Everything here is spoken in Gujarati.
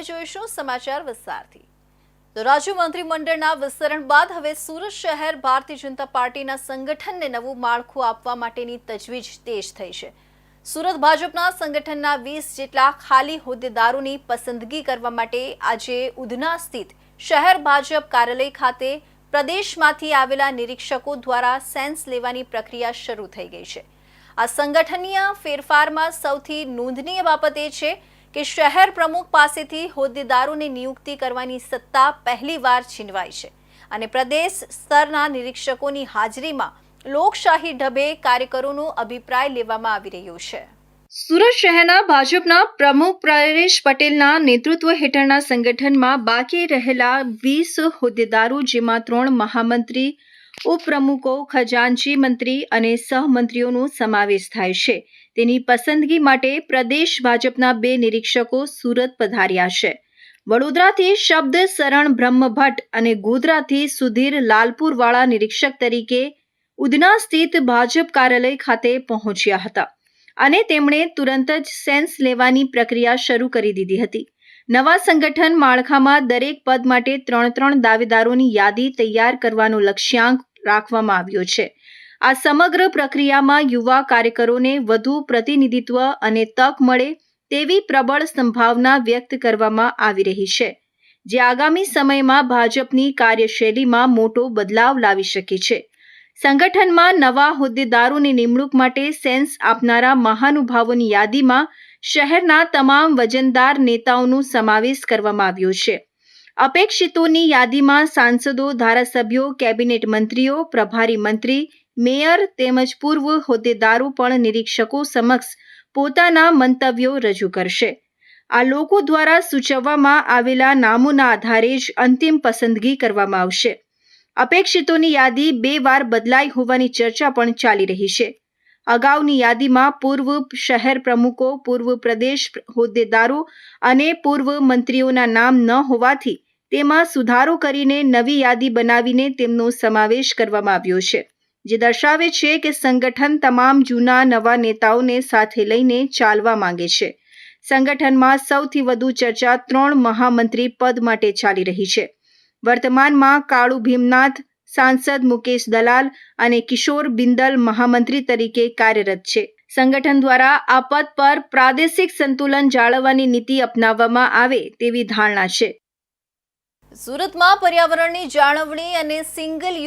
હવે જોઈશું સમાચાર વિસ્તારથી? તો રાજ્ય મંત્રીમંડળના વિસ્તરણ બાદ હવે સુરત શહેર ભારતીય જનતા પાર્ટીના સંગઠનને નવું માળખું આપવા માટેની તજવીજ તેજ થઈ છે. સુરત ભાજપના સંગઠનના વીસ જેટલા ખાલી હોદ્દેદારોની પસંદગી કરવા માટે આજે ઉધના સ્થિત શહેર ભાજપ કાર્યાલય ખાતે પ્રદેશમાંથી આવેલા નિરીક્ષકો દ્વારા સેન્સ લેવાની પ્રક્રિયા શરૂ થઈ ગઈ છે. આ સંગઠનીય ફેરફારમાં સૌથી નોંધનીય બાબત એ છે કે શહેર પ્રમુખ પાસેથી હોદ્દેદારોની નિયુક્તિ કરવાની સત્તા પહેલીવાર છીનવાઈ છે અને પ્રદેશ સ્તરના નિરીક્ષકોની હાજરીમાં લોકશાહી ઢબે કાર્યકરોનો અભિપ્રાય લેવામાં આવી રહ્યો છે. સુરત શહેરના ભાજપના પ્રમુખ પ્રરેશ પટેલના નેતૃત્વ હેઠળના સંગઠનમાં બાકી રહેલા વીસ હોદ્દેદારો, જેમાં ત્રણ મહામંત્રી ઉપપ્રમુખો, ખજાનચી મંત્રી અને સહમંત્રીઓનો સમાવેશ થાય છે. તેની પસંદગી માટે પ્રદેશ ભાજપના બે નિરીક્ષકો સુરત પધાર્યા છે. વડોદરાથી શબ્દ શરણ બ્રહ્મભટ્ટ અને ગોધરાથી સુધીર લાલપુરવાળા નિરીક્ષક તરીકે ઉધના સ્થિત ભાજપ કાર્યાલય ખાતે પહોંચ્યા હતા અને તેમણે તુરંત જ સેન્સ લેવાની પ્રક્રિયા શરૂ કરી દીધી હતી. નવા સંગઠન માળખામાં દરેક પદ માટે ત્રણ ત્રણ દાવેદારોની યાદી તૈયાર કરવાનો લક્ષ્યાંક રાખવામાં આવ્યો છે. આ સમગ્ર પ્રક્રિયામાં યુવા કાર્યકરોને વધુ પ્રતિનિધિત્વ અને તક મળે તેવી પ્રબળ સંભાવના વ્યક્ત કરવામાં આવી રહી છે, જે આગામી સમયમાં ભાજપની કાર્યશૈલીમાં મોટો બદલાવ લાવી શકે છે. સંગઠનમાં નવા હોદ્દેદારોની નિમણૂક માટે સેન્સ આપનારા મહાનુભાવોની યાદીમાં શહેરના તમામ વજનદાર નેતાઓનો સમાવેશ કરવામાં આવ્યો છે. અપેક્ષિતોની યાદીમાં સાંસદો, ધારાસભ્યો, કેબિનેટ મંત્રીઓ, પ્રભારી મંત્રી, મેયર તેમજ પૂર્વ હોદ્દેદારો પણ નિરીક્ષકો સમક્ષ પોતાના મંતવ્યો રજૂ કરશે. આ લોકો દ્વારા સૂચવવામાં આવેલા નામોના આધારે જ અંતિમ પસંદગી કરવામાં આવશે. અપેક્ષિતોની યાદી બે વાર બદલાઈ હોવાની ચર્ચા પણ ચાલી રહી છે. અગાઉની યાદીમાં પૂર્વ શહેર પ્રમુખો, પૂર્વ પ્રદેશ હોદ્દેદારો અને પૂર્વ મંત્રીઓના નામ ન હોવાથી તેમાં સુધારો કરીને નવી યાદી બનાવીને તેમનો સમાવેશ કરવામાં આવ્યો છે, જે દર્શાવે છે કે સંગઠન તમામ જૂના નવા નેતાઓને સાથે લઈને ચાલવા માંગે છે. સંગઠનમાં સૌથી વધુ ચર્ચા ત્રણ મહામંત્રી પદ માટે ચાલી રહી છે. વર્તમાનમાં કાળુ ભીમનાથ, સાંસદ મુકેશ દલાલ અને કિશોર બિંદલ મહામંત્રી તરીકે કાર્યરત છે. સંગઠન દ્વારા આ પદ પર પ્રાદેશિક સંતુલન જાળવવાની નીતિ અપનાવવામાં આવે તેવી ધારણા છે. સુરતમાં પર્યાવરણની જાળવણી અને સિંગલ